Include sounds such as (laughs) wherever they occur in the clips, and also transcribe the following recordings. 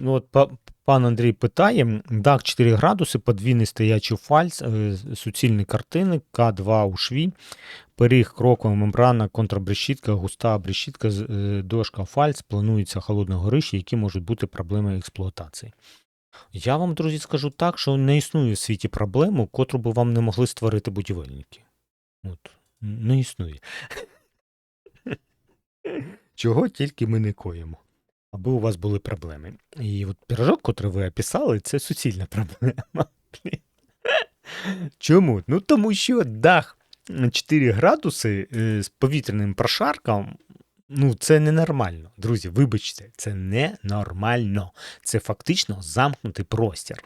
Ну, от пан Андрій питає: дах 4 градуси, подвійний стоячий фальц, е, суцільні картини, К2 у шві, пиріг, крокова мембрана, контрабрешітка, густа брешітка, е, дошка фальц, планується холодне горище, які можуть бути проблеми експлуатації. Я вам, друзі, скажу так, що не існує в світі проблему, котру би вам не могли створити будівельники. От, не існує. Чого тільки ми не коїмо аби у вас були проблеми. І от пірожок, котрий ви описали, це суцільна проблема. Чому? Ну тому що дах на 4 градуси е, з повітряним прошарком. Ну, це ненормально. Друзі, вибачте, це ненормально. Це фактично замкнутий простір.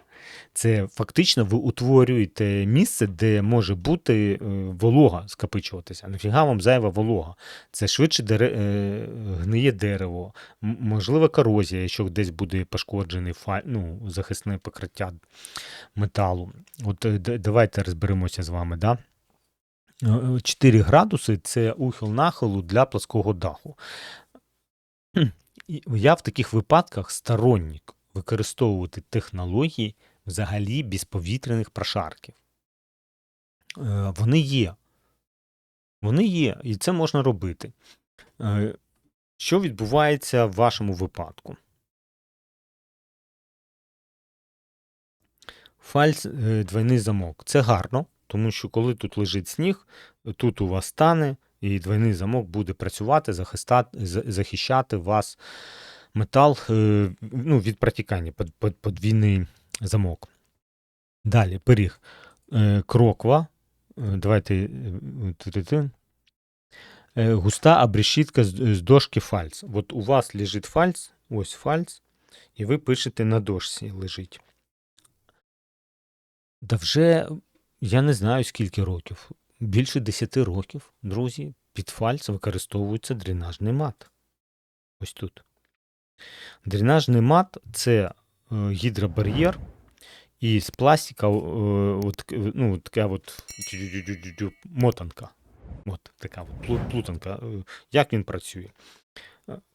Це фактично ви утворюєте місце, де може бути е, волога скопичуватися. Нафіга вам зайва волога? Це швидше дере... е, гниє дерево, м- можливо, корозія, якщо десь буде пошкоджений фа... ну, захисне покриття металу. От е, давайте розберемося з вами. Да? Е, 4 градуси це ухил нахилу для плоского даху. Я в таких випадках сторонник використовувати технології взагалі без повітряних прошарків. Е, Вони є. Вони є, і це можна робити. Е, Що відбувається в вашому випадку? Фальс е, двойний замок. Це гарно, тому що коли тут лежить сніг, тут у вас стане, і двойний замок буде працювати, захистати, захищати вас метал е, ну, від протікання, под- под- подвійний замок. Далі, пиріг. Е, Кроква. Е, Давайте. Густа обрешітка з, з дошки фальц. От у вас лежить фальц, ось фальц, і ви пишете на дошці лежить. Да вже я не знаю скільки років. Більше 10 років, друзі, під фальц використовується дренажний мат. Ось тут. Дренажний мат це е, гідробар'єр, і з пластика е, от, ну, така от мотанка. От така от плутанка. Е, Як він працює?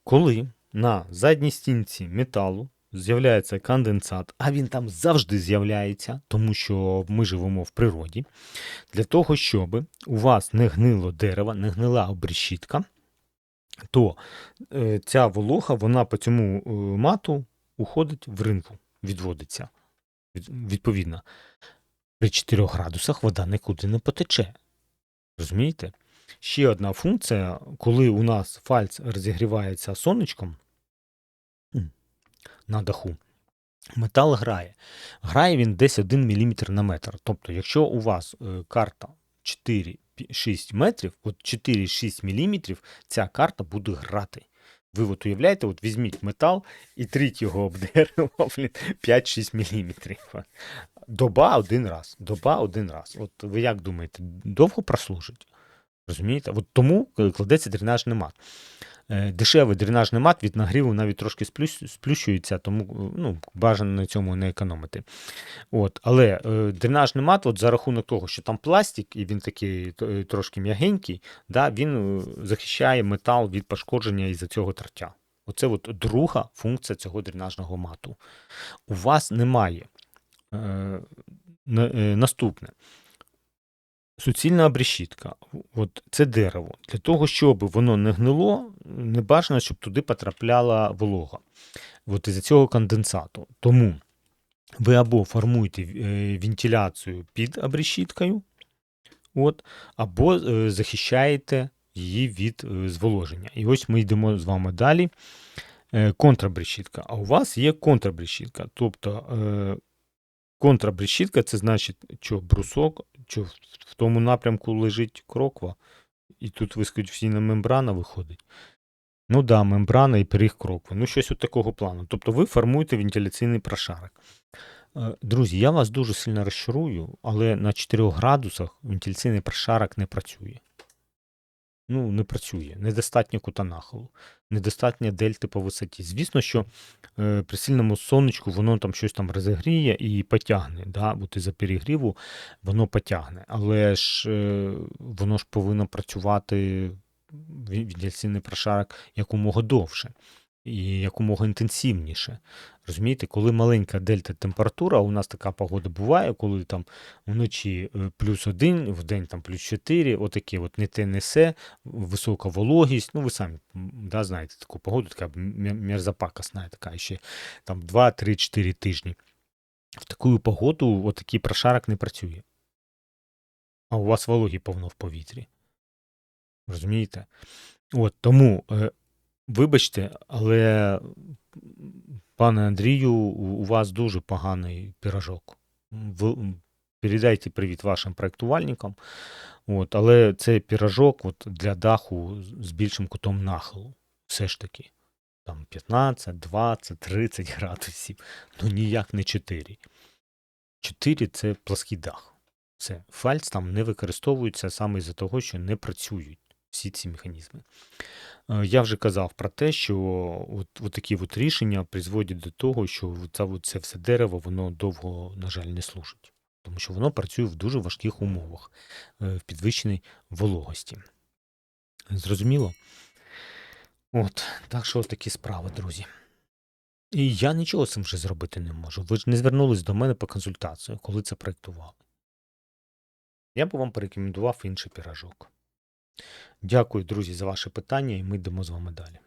Коли на задній стінці металу з'являється конденсат, а він там завжди з'являється, тому що ми живемо в природі, для того, щоб у вас не гнило дерево, не гнила обрешітка, то е, ця волога, вона по цьому е, мату уходить в ринку, відводиться. Відповідно, при 4 градусах вода нікуди не потече. Розумієте? Ще одна функція, коли у нас фальц розігрівається сонечком на даху, метал грає. Грає він десь 1 мм на метр. Тобто, якщо у вас е, карта 4-6 метрів, от 4-6 мм, ця карта буде грати. Ви от уявляєте, от візьміть метал і тріть його об дерево, (laughs) блін, 5-6 мм. Доба один раз. Доба один раз. От ви як думаєте, довго прослужить? Розумієте? От тому е, кладеться дренажний мат. Е, Дешевий дренажний мат від нагріву навіть трошки сплющується, тому е, ну, бажано на цьому не економити. От, але е, дренажний мат, от за рахунок того, що там пластик, і він такий трошки м'ягенький, да, він захищає метал від пошкодження із-за цього тертя. Оце от друга функція цього дренажного мату. У вас немає е, е, наступне. Суцільна обрешітка. От це дерево. Для того, щоб воно не гнило, не бажано, щоб туди потрапляла волога. От із-за цього конденсату. Тому ви або формуєте е, вентиляцію під обрешіткою, от, або е, захищаєте її від е, зволоження. І ось ми йдемо з вами далі. Контрабрешітка. А у вас є контрабрешітка. Тобто контрабрешітка це значить, що брусок, що в- тому напрямку лежить кроква, і тут вискочна мембрана виходить. Ну да, мембрана і пиріг крокви. Ну, щось от такого плану. Тобто ви формуєте вентиляційний прошарок. Е, Друзі, я вас дуже сильно розчарую, але на 4 градусах вентиляційний прошарок не працює. Ну, не працює. Недостатньо кута нахилу, недостатньо дельти по висоті. Звісно, що е, при сильному сонечку воно там щось там розігріє і потягне. Да? От із-за перегріву воно потягне. Але ж е, воно ж повинно працювати ві- вентиляційний прошарок якомога довше. І якомога інтенсивніше. Розумієте, коли маленька дельта температура, у нас така погода буває, коли там вночі е, плюс один, в день там плюс 4, отаке от не те, не се, висока вологість. Ну, ви самі да, знаєте таку погоду, така мер- мерзопакосна, така ще там 2, 3, 4 тижні. В таку погоду отакий прошарок не працює. А у вас вологі повно в повітрі. Розумієте? От тому, е, вибачте, але, пане Андрію, у вас дуже поганий пірожок. В, передайте привіт вашим проєктувальникам. От, але це пірожок от, для даху з- більшим кутом нахилу. Все ж таки. Там 15, 20, 30 градусів. Ну ніяк не 4. 4 це плаский дах. Все. Фальц там не використовується саме із-за того, що не працюють всі ці механізми. Е, Я вже казав про те, що от, от такі от рішення призводять до того, що це, це все дерево воно довго, на жаль, не служить. Тому що воно працює в дуже важких умовах, е, в підвищеній вологості. Зрозуміло? От, так що такі справи, друзі. І я нічого з цим вже зробити не можу. Ви ж не звернулись до мене по консультацію, коли це проєктували. Я б вам порекомендував інший пірожок. Дякую, друзі, за ваше питання, і ми йдемо з вами далі.